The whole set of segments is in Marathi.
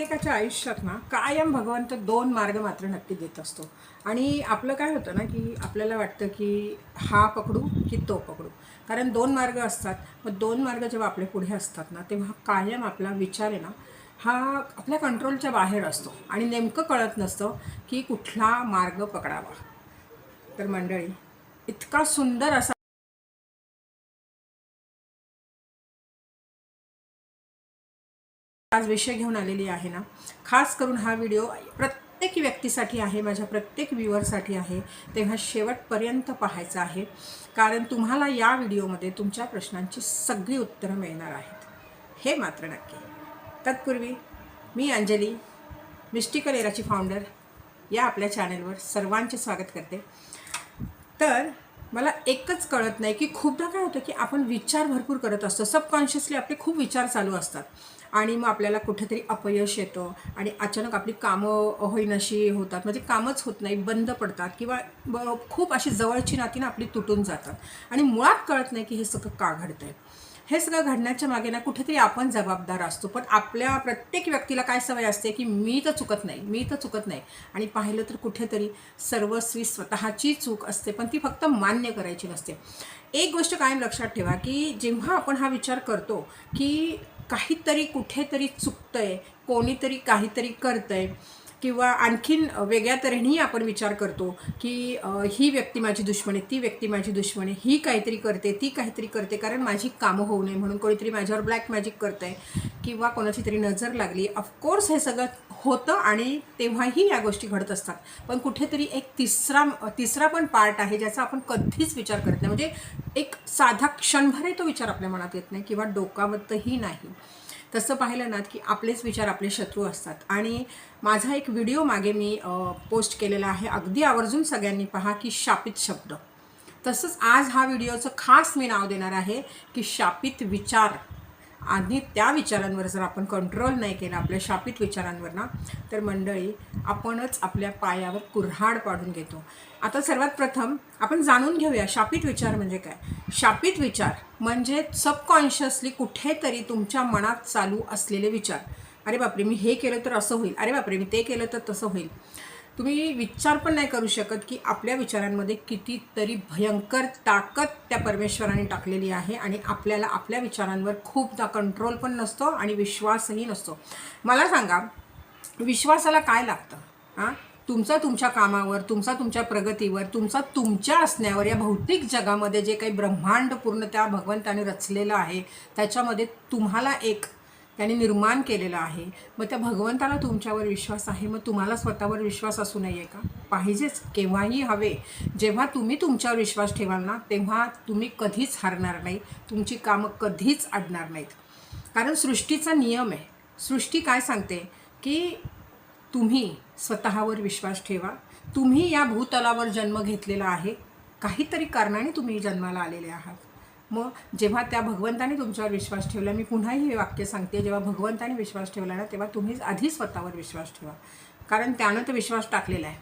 प्रत्येकाच्या आयुष्यात ना कायम भगवंत दोन मार्ग मात्र नक्की देत असतो. आणि आपलं काय होतं ना की आपल्याला वाटतं की हा पकडू की तो पकडू. कारण दोन मार्ग असतात. मग दोन मार्ग जेव्हा आपले पुढे असतात ना तेव्हा कायम आपला विचार आहे ना हा आपल्या कंट्रोलच्या बाहेर असतो. आणि नेमकं कळत नसतं की कुठला मार्ग पकडावा. तर मंडळी इतका सुंदर असा आज विषय घेऊन आलेली आहे ना. खास करून हा व्हिडिओ प्रत्येक व्यक्तीसाठी आहे माझ्या प्रत्येक व्ह्युअरसाठी आहे तेव्हा शेवटपर्यंत पाहायचा आहे. कारण तुम्हाला या व्हिडिओमध्ये तुमच्या प्रश्नांची सगळी उत्तरं मिळणार आहेत. हे मात्र नक्की. तत्पूर्वी मी अंजली मिस्टिकल एराची फाउंडर या आपल्या चॅनलवर सर्वांचे स्वागत करते. तर मला एकच कळत नाही की खूपदा काय होतं की आपण विचार भरपूर करत असतो. सबकॉन्शियसली आपले खूप विचार चालू असतात. आणि मग आपल्याला कुठेतरी अपयश येतं आणि अचानक आपली कामं होईनशी होतात. म्हणजे कामच होत नाही बंद पडतात किंवा ब खूप अशी जवळची नाती ना आपली तुटून जातात. आणि मुळात कळत नाही की हे सगळं का घडतं आहे हे सगळं घडण्याच्या मागे ना कुठेतरी आपण जबाबदार असतो. पण आपल्या प्रत्येक व्यक्तीला काय सवय असते की मी तर चुकत नाही मी तर चुकत नाही. आणि पाहिलं तर कुठेतरी सर्वस्वी स्वतःची चूक असते पण ती फक्त मान्य करायची नसते. एक गोष्ट कायम लक्षात ठेवा की जेव्हा आपण हा विचार करतो की काहीतरी कुठेतरी चुकतंय कोणीतरी काहीतरी करतंय. किंवा आणखीन वेगळ्या तऱ्हेनेही आपण विचार करतो की ही व्यक्ती माझी दुश्मन आहे ती व्यक्ती माझी दुश्मन आहे ही काहीतरी करते ती काहीतरी करते कारण माझी कामं होऊ नये म्हणून कोणीतरी माझ्यावर ब्लॅक मॅजिक करतं आहे किंवा कोणाची तरी नजर लागली. ऑफकोर्स हे सगळं होतं आणि तेव्हाही या गोष्टी घडत असतात. पण कुठेतरी एक तिसरा तिसरा पण पार्ट आहे ज्याचा आपण कधीच विचार करत नाही. म्हणजे एक साधा क्षणभरही तो विचार आपल्या मनात येत नाही किंवा डोकावतही नाही. तसं पाहिलं ना की आपलेच विचार आपले शत्रू असतात. आणि माझा एक व्हिडिओ मागे मी पोस्ट केलेला आहे. अगदी आवर्जून सगळ्यांनी पहा की शापित शब्द. तसंच आज हा व्हिडिओचं खास मी नाव देणार आहे की शापित विचार. आणि त्या विचारांवर जर आपण कंट्रोल नाही केला आपल्या शापित विचारांवर ना तर मंडळी आपणच आपल्या पायावर कुऱ्हाड पाडून घेतो. आता सर्वात प्रथम आपण जाणून घेऊया शापित विचार म्हणजे काय? शापित विचार म्हणजे सबकॉन्शियसली कुठेतरी तुमच्या मनात चालू असलेले विचार. अरे बापरे मी हे केलं तर असं होईल. अरे बापरे मी ते केलं तर तसं होईल. तुम्ही विचार पण नाही करू शकत की आपल्या विचारांमध्ये कितीतरी भयंकर ताकद त्या परमेश्वराने टाकलेली आहे आणि आपल्याला आपल्या विचारांवर खूपदा कंट्रोल पण नसतो आणि विश्वासही नसतो. मला सांगा विश्वासाला काय लागतं? हां? तुमचा तुमच्या कामावर तुमचा तुमच्या प्रगतीवर तुमचा तुमच्या असण्यावर या भौतिक जगामध्ये जे काही ब्रह्मांड पूर्ण त्या भगवंताने रचलेलं आहे त्याच्यामध्ये तुम्हाला एक त्याने निर्माण केलेलं आहे. मग त्या भगवंताला तुमच्यावर विश्वास आहे? मग तुम्हाला स्वतःवर विश्वास असू नये का? पाहिजेच. केव्हाही हवे. जेव्हा तुम्ही तुमच्यावर विश्वास ठेवाल ना तेव्हा तुम्ही कधीच हारणार नाही. तुमची कामं कधीच अडणार नाहीत. कारण सृष्टीचा नियम आहे. सृष्टी काय सांगते? की तुम्ही स्वतःवर विश्वास ठेवा. तुम्ही या भूतलावर जन्म घेतलेला आहे. काहीतरी कारणाने तुम्ही जन्माला आलेले आहात. मग जेव्हा त्या भगवंताने तुमच्यावर विश्वास ठेवला मी पुन्हाही हे वाक्य सांगते जेव्हा भगवंताने विश्वास ठेवला ना तेव्हा तुम्ही आधी स्वतःवर विश्वास ठेवा. कारण त्यानं तर विश्वास टाकलेला आहे.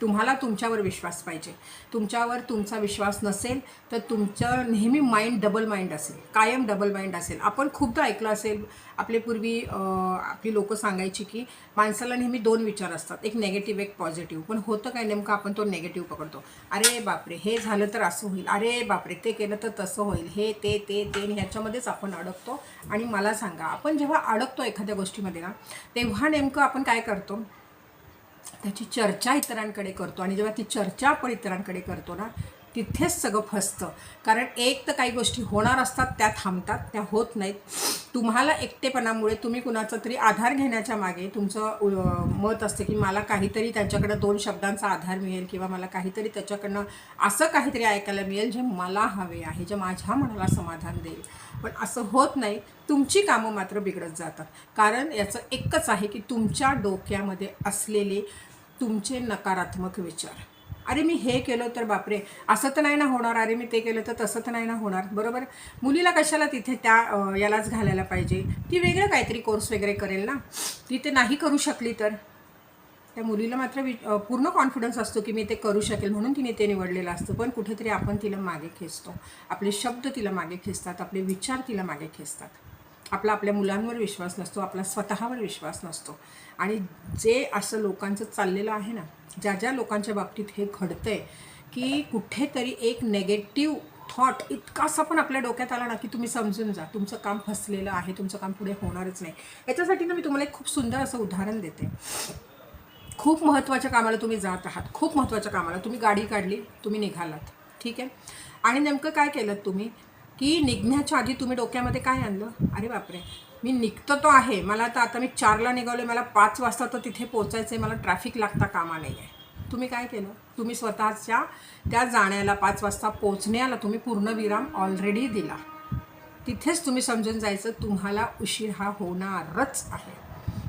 तुम्हाला तुमच्यावर विश्वास पाहिजे. तुमच्यावर तुमचा विश्वास नसेल तर तुमचं नेहमी माइंड डबल माइंड असेल कायम डबल माइंड असेल. आपण खूपदा ऐकलं असेल आपले पूर्वी आपली लोकं सांगायची की माणसाला नेहमी दोन विचार असतात एक नेगेटिव्ह एक पॉझिटिव्ह पण होतं काय नेमकं आपण तो नेगेटिव्ह पकडतो. अरे बापरे हे झालं तर असं होईल. अरे बापरे ते केलं तर तसं होईल. हे ते ते ते ह्याच्यामध्येच आपण अडकतो. आणि मला सांगा आपण जेव्हा अडकतो एखाद्या गोष्टीमध्ये ना तेव्हा नेमकं आपण काय करतो? त्याची चर्चा इतरांकडे करतो आणि जेव्हा ती चर्चा आपण इतरांकडे करतो ना तिथेच सगळं फसतं. कारण एक तर काही गोष्टी होणार असतात त्या थांबतात त्या होत नाहीत. तुम्हाला एकटेपणामुळे तुम्ही कुणाचा तरी आधार घेण्याच्या मागे तुमचं मत असते की मला काहीतरी त्यांच्याकडं दोन शब्दांचा आधार मिळेल किंवा मला काहीतरी त्याच्याकडनं असं काहीतरी ऐकायला मिळेल जे मला हवे आहे जे माझ्या मनाला समाधान देईल. पण असं होत नाही. तुमची कामं मात्र बिघडत जातात. कारण याचं एकच आहे की तुमच्या डोक्यामध्ये असलेले तुमचे नकारात्मक विचार. अरे मी हे केलं तर बापरे असं तर नाही ना होणार. अरे मी ते केलं तर तसं तर नाही ना होणार. बरोबर? मुलीला कशाला तिथे त्या यालाच घालायला पाहिजे? ती वेगळं काहीतरी कोर्स वगैरे करेल ना? ती ते नाही करू शकली तर? त्या मुलीला मात्र वि पूर्ण कॉन्फिडन्स असतो की मी ते करू शकेल म्हणून तिने ते निवडलेलं असतं. पण कुठेतरी आपण तिला मागे खेचतो. आपले शब्द तिला मागे खेचतात आपले विचार तिला मागे खेचतात. आपला आपल्या मुलांवर विश्वास नसतो आपला स्वतःवर विश्वास नसतो. आणि जे असं लोकांचं चाललेलं आहे ना ज्या ज्या लोकांच्या बाबतीत हे घडतं आहे की कुठेतरी एक नेगेटिव्ह थॉट इतकासा पण आपल्या डोक्यात आला ना की तुम्ही समजून जा. तुमचं काम फसलेलं आहे तुमचं काम पुढे होणारच नाही. याच्यासाठी ना मी तुम्हाला एक खूप सुंदर असं उदाहरण देते. खूप महत्त्वाच्या कामाला तुम्ही जात आहात खूप महत्त्वाच्या कामाला. तुम्ही गाडी काढली तुम्ही निघालात. ठीक आहे? आणि नेमकं काय केलं तुम्ही? की निघण्याच्या आधी तुम्ही डोक्यामध्ये काय आणलं? अरे बापरे. मी निघतो तो आहे. मला तर आता मी चारला निघालो मला पाच वाजता तर तिथे पोचायचं आहे मला ट्रॅफिक लागता कामा नाही आहे. तुम्ही काय केलं? तुम्ही स्वतःच्या त्या जाण्याला पाच वाजता पोचण्याला तुम्ही पूर्णविराम ऑलरेडी दिला. तिथेच तुम्ही समजून जायचं तुम्हाला उशीर हा होणारच आहे.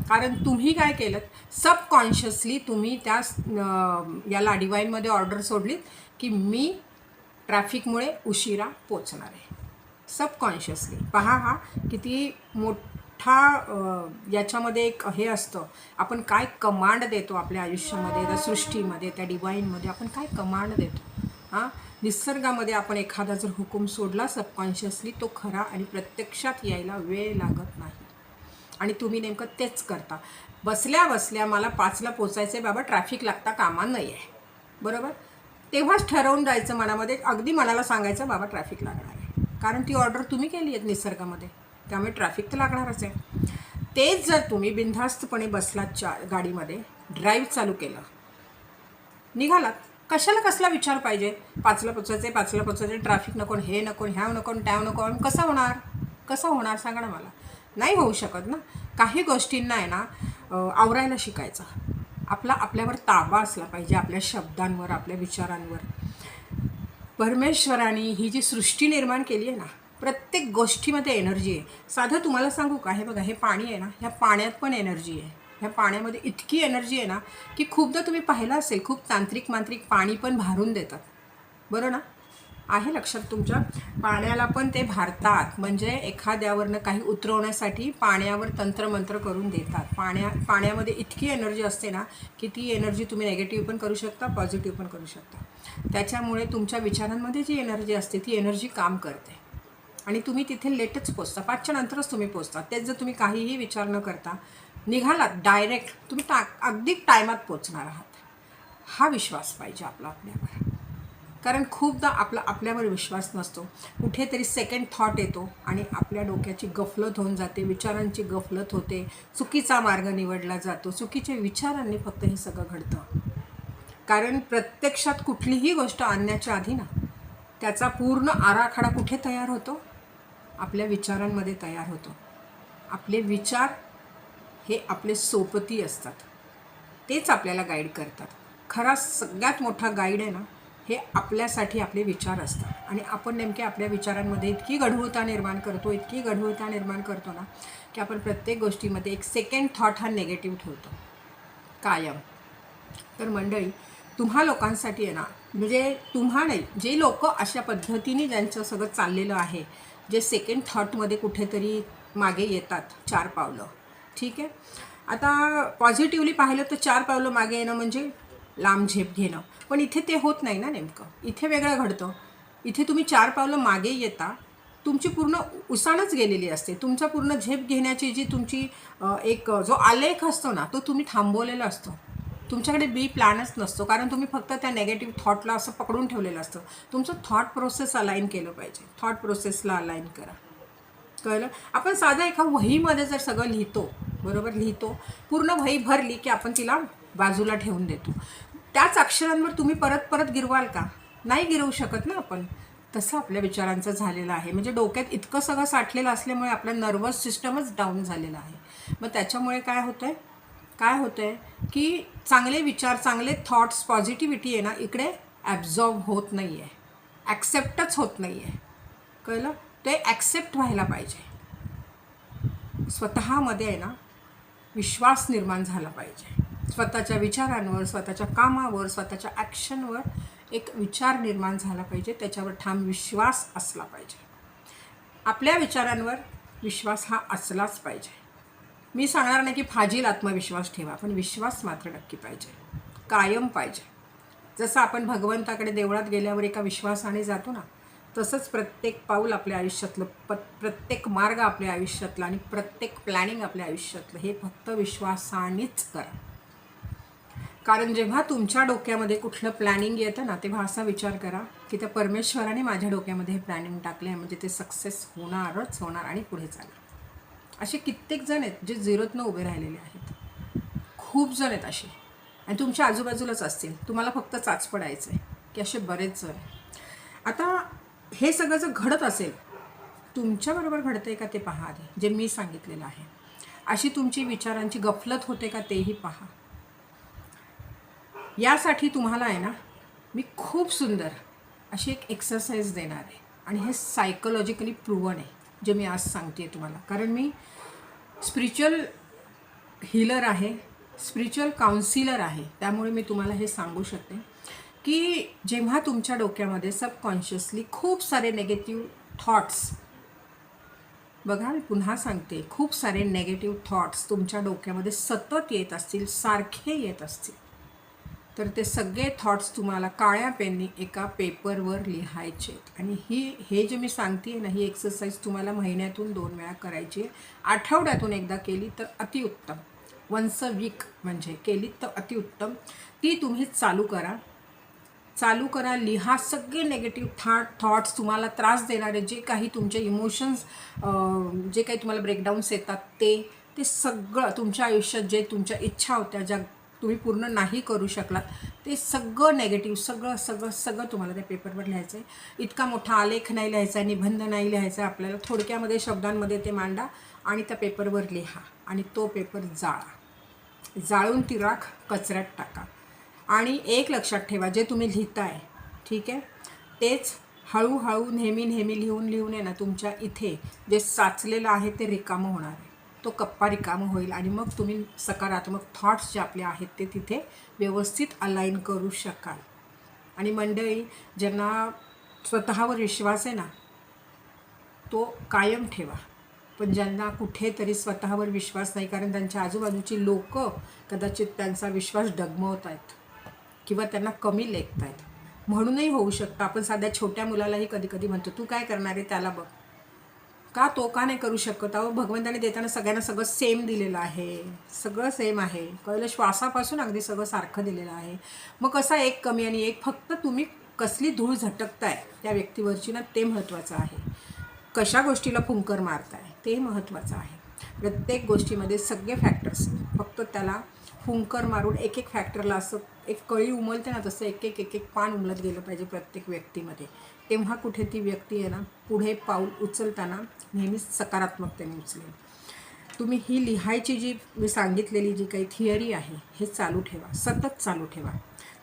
कारण तुम्ही काय केलं? सबकॉन्शियसली तुम्ही त्या याला डिवाईनमध्ये ऑर्डर सोडलीत की मी ट्रॅफिकमुळे उशिरा पोचणार आहे. सबकॉन्शियसली. पहा हा किती मोठा याच्यामध्ये एक हे असतं. आपण काय कमांड देतो आपल्या आयुष्यामध्ये त्या सृष्टीमध्ये त्या डिवाईनमध्ये आपण काय कमांड देतो? हां? निसर्गामध्ये आपण एखादा जर हुकूम सोडला सबकॉन्शियसली तो खरा आणि प्रत्यक्षात यायला वेळ लागत नाही. आणि तुम्ही नेमकं तेच करता. बसल्या बसल्या मला पाचला पोचायचं आहे बाबा ट्रॅफिक लागता कामा नाही आहे बरोबर? तेव्हाच ठरवून जायचं मनामध्ये. अगदी मनाला सांगायचं बाबा ट्रॅफिक लागणार आहे. कारण ती ऑर्डर तुम्ही केली आहेत निसर्गामध्ये. त्यामुळे ट्रॅफिक तर लागणारच आहे. तेच जर तुम्ही बिनधास्तपणे बसलात चा गाडीमध्ये ड्राईव्ह चालू केलं निघालात कशाला कसला विचार पाहिजे? पाचला पोचायचे पाचला पोचायचे ट्रॅफिक नको हे नको ह्याव नको त्याव नको कसं होणार? कसं होणार? सांगा ना मला. नाही होऊ शकत ना. काही गोष्टींना आहे ना आवरायला शिकायचं. आपला आपल्यावर ताबा असला पाहिजे आपल्या शब्दांवर आपल्या विचारांवर. परमेश्वराने ही जी सृष्टी निर्माण केली आहे ना प्रत्येक गोष्टीमध्ये एनर्जी आहे. साधं तुम्हाला सांगू का? हे बघा हे पाणी आहे ना ह्या पाण्यात पण एनर्जी आहे. ह्या पाण्यामध्ये इतकी एनर्जी आहे ना की खूपदा तुम्ही पाहिलं असेल खूप तांत्रिक मांत्रिक पाणी पण भारून देतात. बरं ना? आहे लक्षात तुमच्या? पाण्याला पण ते भारतात म्हणजे एखाद्यावरनं काही उतरवण्यासाठी पाण्यावर तंत्रमंत्र करून देतात. पाण्या पाण्यामध्ये इतकी एनर्जी असते ना की ती एनर्जी तुम्ही नेगेटिव्ह पण करू शकता पॉझिटिव्ह पण करू शकता. त्याच्यामुळे तुमच्या विचारांमध्ये जी एनर्जी असते ती एनर्जी काम करते. आणि तुम्ही तिथे लेटच पोचता. पाचच्या नंतरच तुम्ही पोचता. तेच जर तुम्ही काहीही विचार न करता निघालात डायरेक्ट तुम्ही टा अगदी टायमात पोचणार आहात. हा विश्वास पाहिजे आपला आपल्यावर. कारण खूपदा आपला आपल्यावर विश्वास नसतो. कुठेतरी सेकंड थॉट येतो आणि आपल्या डोक्याची गफलत होऊन जाते विचारांची गफलत होते. चुकीचा मार्ग निवडला जातो. चुकीच्या विचारांनी फक्त हे सगळं घडतं. कारण प्रत्यक्षात कुठलीही गोष्ट आणण्याच्या आधी ना त्याचा पूर्ण आराखडा कुठे तयार होतो? आपल्या विचारांमध्ये तयार होतो. आपले विचार हे आपले सोपती असतात. तेच आपल्याला गाईड करतात. खरा सगळ्यात मोठा गाईड आहे ना हे आपल्यासाठी आपले विचार असतात. आणि आपण नेमके आपल्या विचारांमध्ये इतकी गढूळता निर्माण करतो इतकी गढूळता निर्माण करतो ना की आपण प्रत्येक गोष्टीमध्ये एक सेकंड थॉट हा नेगेटिव्ह ठेवतो. कायम. तर मंडळी तुम्हा लोकांसाठी आहे ना म्हणजे तुम्हा नाही जे लोक अशा पद्धतीने ज्यांचं सगळं चाललेलं आहे जे सेकंड थॉटमध्ये कुठेतरी मागे येतात चार पावलं. ठीक आहे? आता पॉझिटिव्हली पाहिलं तर चार पावलं मागे येणं म्हणजे लांब झेप घेणं. पण इथे ते होत नाही ना नेमकं. इथे वेगळं घडतं. इथे तुम्ही चार पावलं मागे येता तुमची पूर्ण उसाणच गेलेली असते. तुमचा पूर्ण झेप घेण्याची जी तुमची एक जो आलेख असतो ना तो तुम्ही थांबवलेला असतो. तुमच्याकडे बी प्लॅनच नसतो कारण तुम्ही फक्त त्या नेगेटिव्ह थॉटला असं पकडून ठेवलेलं असतं. तुमचं थॉट प्रोसेस अलाईन केलं पाहिजे. थॉट प्रोसेसला अलाईन करा. कळलं? आपण साधं एका वहीमध्ये जर सगळं लिहितो बरोबर लिहितो पूर्ण वही भरली की आपण तिला बाजूला ठेवून देतो. त्याच अक्षरांवर तुम्ही परत परत गिरवाल का? नाही गिरवू शकत ना आपण. तसं आपल्या विचारांचं झालेलं आहे. म्हणजे डोक्यात इतकं सगळं साठलेलं असल्यामुळे आपलं नर्वस सिस्टमच डाऊन झालेलं आहे. मग त्याच्यामुळे काय होतं आहे काय होतं आहे की चांगले विचार चांगले थॉट्स पॉझिटिव्हिटी आहे ना इकडे ॲब्झॉर्ब होत नाही आहे ॲक्सेप्टच होत नाही आहे कळलं? ते ॲक्सेप्ट व्हायला पाहिजे. स्वतःमध्ये आहे ना विश्वास निर्माण झाला पाहिजे. स्वतःच्या विचारांवर स्वतःच्या कामावर स्वतःच्या ॲक्शनवर एक विचार निर्माण झाला पाहिजे. त्याच्यावर ठाम विश्वास असला पाहिजे. आपल्या विचारांवर विश्वास हा असलाच पाहिजे. मी सांगणार नाही की फाजील आत्मविश्वास ठेवा पण विश्वास मात्र नक्की पाहिजे. कायम पाहिजे. जसं आपण भगवंताकडे देवळात गेल्यावर एका विश्वासाने जातो ना तसंच प्रत्येक पाऊल आपल्या आयुष्यातलं प प्रत्येक मार्ग आपल्या आयुष्यातला आणि प्रत्येक प्लॅनिंग आपल्या आयुष्यातलं हे फक्त विश्वासानेच करा. कारण जेव्हा तुमच्या डोक्यामध्ये कुठलं प्लॅनिंग येतं ना तेव्हा असा विचार करा की त्या परमेश्वराने माझ्या डोक्यामध्ये हे प्लॅनिंग टाकले आहे म्हणजे ते सक्सेस होणारच होणार आणि पुढे चालणार असे कित्येक जण आहेत जे झिरोतनं उभे राहिलेले आहेत. खूप जण आहेत असे. आणि तुमच्या आजूबाजूलाच असतील. तुम्हाला फक्त चाच पडायचं आहे की असे बरेच जण आता हे सगळं जर घडत असेल तुमच्याबरोबर घडतं आहे का ते पहा आधी. जे मी सांगितलेलं आहे. अशी तुमची विचारांची गफलत होते का तेही पहा. यासाठी तुम्हाला आहे ना मी खूप सुंदर अशी एक एक्सरसाइज देणार आहे. आणि हे सायकोलॉजिकली प्रूवन आहे. जे मी आज सांगते तुम्हाला. कारण मी स्पिरिच्युअल हिलर आहे स्पिरिच्युअल काउन्सिलर आहे. त्यामुळे मी तुम्हाला हे सांगू शकते की जेव्हा तुमच्या डोक्यामध्ये सबकॉन्शियसली खूप सारे नेगेटिव्ह थॉट्स बघा मी पुन्हा सांगते खूप सारे नेगेटिव्ह थॉट्स तुमच्या डोक्यामध्ये सतत येत असतील सारखे येत असतील. तर ते सगळे थॉट्स तुम्हाला काळ्या पेननी एका पेपरवर लिहायचे. आणि ही हे जे मी सांगते ना ही एक्सरसाइज तुम्हाला महिन्यातून दोन वेळा करायची आहे. आठवड्यातून एकदा केली तर अतिउत्तम. वन्स अ वीक म्हणजे केली तर अतिउत्तम. ती तुम्ही चालू करा. चालू करा लिहा सगळे नेगेटिव्ह थॉट थॉट्स तुम्हाला त्रास देणारे जे काही तुमचे इमोशन्स जे काही तुम्हाला ब्रेकडाऊन्स येतात ते ते सगळं तुमच्या आयुष्यात जे तुमच्या इच्छा होत्या ज्या तुम्ही पूर्ण नाही करू शकलात. ते सगळं नेगेटिव्ह सगळं सगळं सगळं तुम्हाला त्या पेपरवर लिहायचं आहे. इतका मोठा आलेख नाही लिहायचा निबंध नाही लिहायचा. आपल्याला थोडक्यामध्ये शब्दांमध्ये ते मांडा आणि त्या पेपरवर लिहा आणि तो पेपर जाळा. जाळून ती राख कचऱ्यात टाका. आणि एक लक्षात ठेवा जे तुम्ही लिहिताय ठीक आहे? तेच हळूहळू नेहमी नेहमी लिहून लिहून आहे ना तुमच्या इथे जे साचलेलं आहे ते रिकामं होणार आहे. तो कप्पा रिकामा होईल आणि मग तुम्ही सकारात्मक थॉट्स जे आपले आहेत ते तिथे व्यवस्थित अलाईन करू शकाल. आणि मंडळी ज्यांना स्वतःवर विश्वास आहे ना तो कायम ठेवा. पण ज्यांना कुठेतरी स्वतःवर विश्वास नाही कारण त्यांच्या आजूबाजूची लोक कदाचित त्यांचा विश्वास डगमवत आहेत किंवा त्यांना कमी लेखत आहेत म्हणूनही होऊ शकतं. आपण साध्या छोट्या मुलालाही कधी कधी म्हणतो तू काय करणार आहे? त्याला बघ. का तो का नाही करू शकत? अहो भगवंताने देताना सगळ्यांना सगळं सेम दिलेलं आहे. सगळं सेम आहे. कळलं श्वासापासून अगदी सगळं सारखं दिलेलं आहे. मग कसा एक कमी आणि एक? फक्त तुम्ही कसली धूळ झटकताय त्या व्यक्तीवरची ना ते महत्त्वाचं आहे. कशा गोष्टीला फुंकर मारताय ते महत्त्वाचं आहे. प्रत्येक गोष्टीमध्ये सगळे फॅक्टर्स फक्त त्याला फुंकर मारून एक एक फॅक्टरला असं एक कळी उमलते ना तसं एक एक एक एक पान उमलत गेलं पाहिजे प्रत्येक व्यक्तीमध्ये. तेव्हा कुठे ती व्यक्ती आहे ना पुढे पाऊल उचलताना नेहमीच सकारात्मकतेने उचलेल तुम्ही ही लिहायची जी मी सांगितलेली जी काही थिअरी आहे हे चालू ठेवा सतत चालू ठेवा.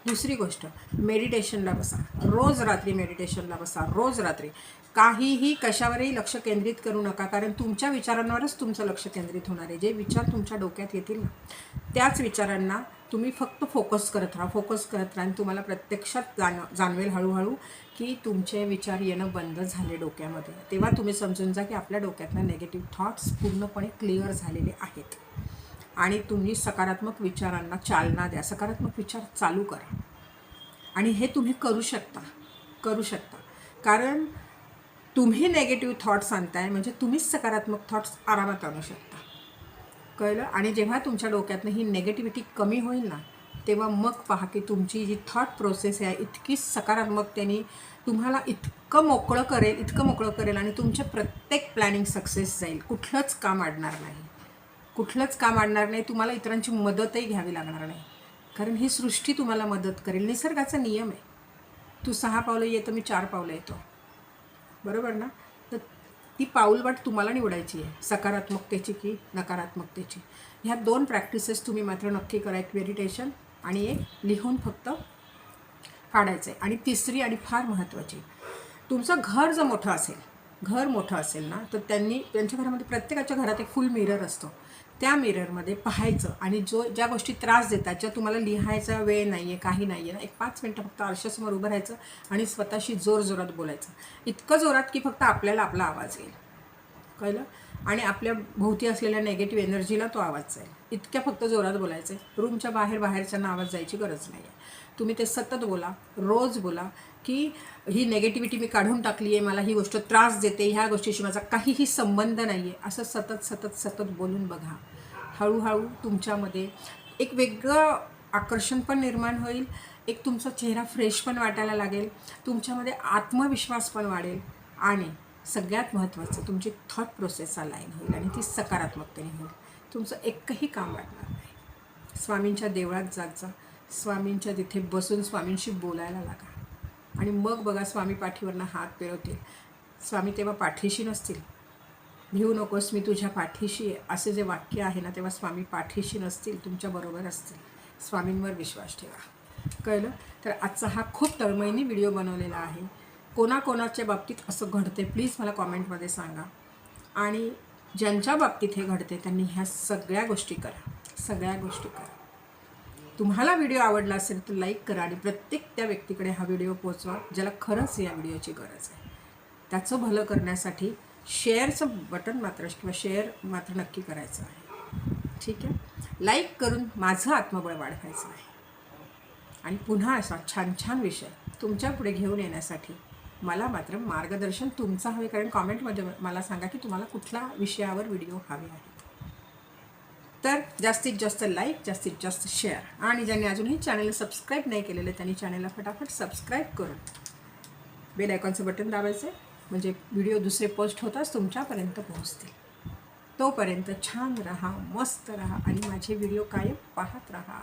दुसरी गोष्ट मेडिटेशनला बसा. रोज रात्री मेडिटेशनला बसा रोज रात्री. काहीही कशावरही लक्ष केंद्रित करू नका कारण तुमच्या विचारांवरच तुमचं लक्ष केंद्रित होणार आहे. जे विचार तुमच्या डोक्यात येतील ना त्याच विचारांना तुम्ही फक्त फोकस करत राहा फोकस करत राहा आणि तुम्हाला प्रत्यक्षात जाण जाणवेल हळूहळू की तुमचे विचार येणं बंद झाले डोक्यामध्ये. तेव्हा तुम्ही समजून जा की आपल्या डोक्यातनं नेगेटिव्ह थॉट्स पूर्णपणे क्लिअर झालेले आहेत. आणि तुम्ही सकारात्मक विचारांना चालना द्या. सकारात्मक विचार चालू करा. आणि हे तुम्ही करू शकता करू शकता. कारण तुम्ही नेगेटिव्ह थॉट्स आणताय म्हणजे तुम्हीच सकारात्मक थॉट्स आरामात आणू शकता. कळलं आणि जेव्हा तुमच्या डोक्यातनं ही नेगेटिव्हिटी कमी होईल ना तेव्हा मग पहा की तुमची जी थॉट प्रोसेस आहे इतकी सकारात्मक त्यांनी तुम्हाला इतकं मोकळं करेल इतकं मोकळं करेल आणि तुमचे प्रत्येक प्लॅनिंग सक्सेस जाईल. कुठलंच काम अडणार नाही. कुठलंच काम आणणार नाही तुम्हाला इतरांची मदतही घ्यावी लागणार नाही. कारण ही सृष्टी तुम्हाला मदत करेल. निसर्गाचा नियम आहे. तू सहा पावलं येतं मी चार पावलं येतो. बरोबर ना? ती पाऊलवाट तुम्हाला निवडायची आहे. सकारात्मकतेची की नकारात्मकतेची. ह्या दोन प्रॅक्टिसेस तुम्ही मात्र नक्की करा. एक मेडिटेशन आणि एक लिहून फक्त काढायचं आहे आणि तिसरी आणि फार महत्त्वाची तुमचं घर जर मोठं असेल घर मोठं असेल ना तर त्यांनी त्यांच्या घरामध्ये प्रत्येकाच्या घरात एक फुल मिरर असतो. त्या मिररमध्ये पाहायचं आणि जो ज्या गोष्टी त्रास देतात ज्या तुम्हाला लिहायचा वेळ नाही आहे काही नाही आहे ना एक पाच मिनटं फक्त आरशासमोर उभं राहायचं आणि स्वतःशी जोर जोरात बोलायचं. इतकं जोरात की फक्त आपल्याला आपला आवाज येईल. कळलं? आणि आपल्या भोवती असलेल्या नेगेटिव्ह एनर्जीला तो आवाज जाईल. इतक्या फक्त जोरात बोलायचं आहे रूमच्या बाहेर बाहेरच्यांना आवाज जायची गरज नाही आहे तुम्ही ते सतत बोला रोज बोला की ही नेगेटिव्हिटी मी काढून टाकली आहे मला ही गोष्ट त्रास देते ह्या गोष्टीशी माझा काहीही संबंध नाही आहे असं सतत सतत सतत बोलून बघा. हळूहळू तुमच्यामध्ये एक वेगळं आकर्षण पण निर्माण होईल एक तुमचा चेहरा फ्रेश पण वाटायला लागेल तुमच्यामध्ये आत्मविश्वास पण वाढेल आणि सगळ्यात महत्त्वाचं तुमची थॉट प्रोसेस अलाईन होईल आणि ती सकारात्मकतेने होईल. तुमचं एकही काम वाटणार नाही. स्वामींच्या देवळात जात जा. स्वामींच्या तिथे बसून स्वामींशी बोलायला लागा. आणि मग बघा स्वामी पाठीवरनं हात फिरवतील. स्वामी तेव्हा पाठीशी नसतील. भिवू नकोस मी तुझ्या पाठीशी आहे. असे जे वाक्य आहे ना तेव्हा स्वामी पाठीशी नसतील तुमच्याबरोबर असतील. स्वामींवर विश्वास ठेवा. कळलं? तर आजचा हा खूप तळमळीने व्हिडिओ बनवलेला आहे. कोणाकोणाच्या बाबतीत असं घडते प्लीज मला कॉमेंटमध्ये सांगा. आणि ज्यांच्या बाबतीत हे घडते त्यांनी ह्या सगळ्या गोष्टी करा. सगळ्या गोष्टी करा. तुम्हाला व्हिडिओ आवडला असेल तर लाईक करा आणि प्रत्येक त्या व्यक्तीकडे हा व्हिडिओ पोचवा ज्याला खरंच या व्हिडिओची गरज आहे. त्याचं भलं करण्यासाठी शेअरचं बटन मात्र किंवा शेअर मात्र नक्की करायचं आहे. ठीक आहे? लाईक करून माझं आत्मबळ वाढवायचं आहे. आणि पुन्हा असा छान छान विषय तुमच्यापुढे घेऊन येण्यासाठी मला मात्र मार्गदर्शन तुमचं हवे कारण कॉमेंटमध्ये मला सांगा की तुम्हाला कुठल्या विषयावर व्हिडिओ हवे आहे तर जास्तीत जास्त लाईक जास्तीत जास्त शेअर आणि ज्यांनी अजूनही चॅनलला सबस्क्राईब नाही केलेलं त्यांनी चॅनलला फटाफट सबस्क्राईब करून. बेल आयकॉनचं बटन दाबायचं आहे म्हणजे व्हिडिओ दुसरे पोस्ट होताच तुमच्यापर्यंत पोहोचतील. तोपर्यंत छान राहा मस्त राहा आणि माझे व्हिडिओ कायम पाहत राहा.